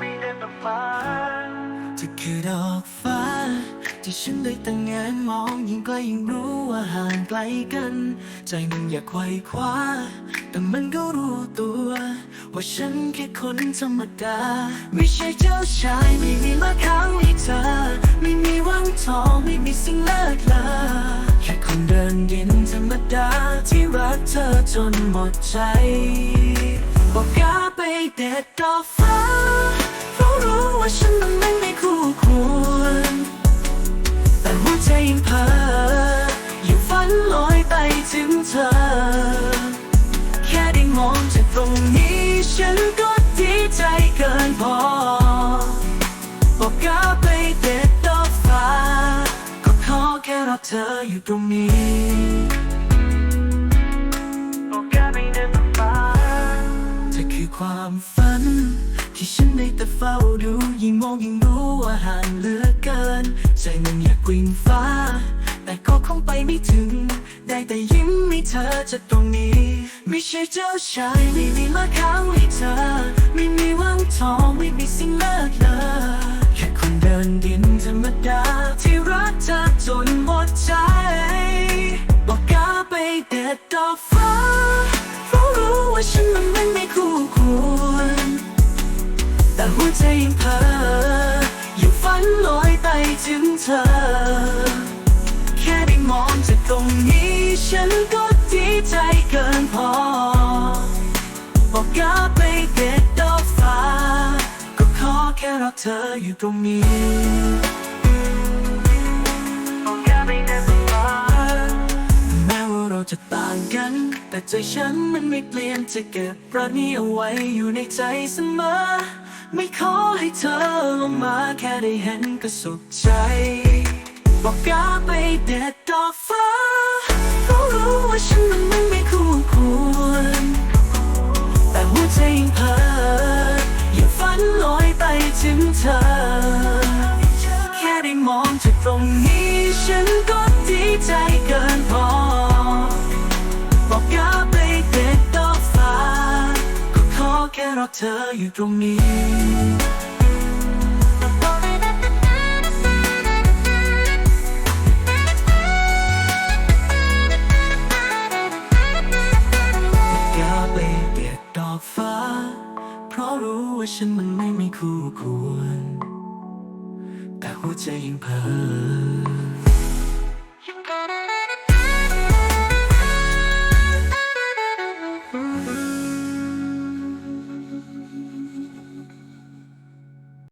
ไม่ได้แบบฝันจะคือดอกฟ้า ที่ฉันได้แต่งงานมองยิ่งไกลยิ่งรู้ว่าห่างไกลกัน ใจมันอยากไขว้คว้า แต่มันก็รู้ตัว ว่าฉันแค่คนธรรมดา ไม่ใช่เจ้าชายไม่มีมาค้างให้เธอ ไม่มีวังทองไม่มีสิ่งเลิศเลอแค่คนเดินดินธรรมดาที่รักเธอจนหมดใจบอกกล้ ไปเด็ดดอกฟ้าเพราะรู้ว่าฉันนั้นไม่ไม่คู่ควร แต่หัวใจยังเพ้ออยู่ฝันลอยไปถึงเธอ แค่ได้มองจากตรงนี้ฉันก็ดีใจเกินพอบอกก้าไปเด็ดดอกฟ้า ก็ขอแค่รอเธออยู่ตรงนี้ ความฝัน ที่ฉันได้แต่เฝ้าดูยิ่งมองยิ่งรู้ว่าห่างเหลือเกิน ใจมันอยากกวิ่งฟ้า แต่ก็คงไปไม่ถึง ได้แต่ยิ้มให้เธอจากตรงนี้ ไม่ใช่เจ้าชายไม่มีมาค้างให้เธอ ไม่มีวังทองไม่มีสิ่งเลิศเลอแค่คนเดินดินธรรมดา ที่รักเธอจนหมดใจบอกก้าไปเด็ดดอก ว่าฉันมันไม่คู่ควร แต่หัวใจยังเพ้ออยู่ฝันลอยไปถึงเธอ แค่ได้มองจากตรงนี้ ฉันก็ดีใจเกินพอ บอกกล้าไปเด็ดดอกฟ้า ก็ขอแค่รักเธออยู่ตรงนี้ จะต่างกัน แต่ใจฉันมันไม่เปลี่ยนจะเก็บรักนี้เอาไว้อยู่ในใจเสมอ ไม่ขอให้เธอลงมาแค่ได้เห็นก็สุขใจ บอกก้าไปเด็ดดอกฟ้าเพราะรู้ว่าฉันมันไม่ไม่คู่ควร แต่หัวใจยังเพ้อยังฝันลอยไปถึงเธอ ค่รอเธออยู่ตรงนี้กล้าไปเด็ดดอกฟ้า เพราะรู้ว่าฉันมันไม่ม่คู่ควร แต่หัวใจยังเพ้อ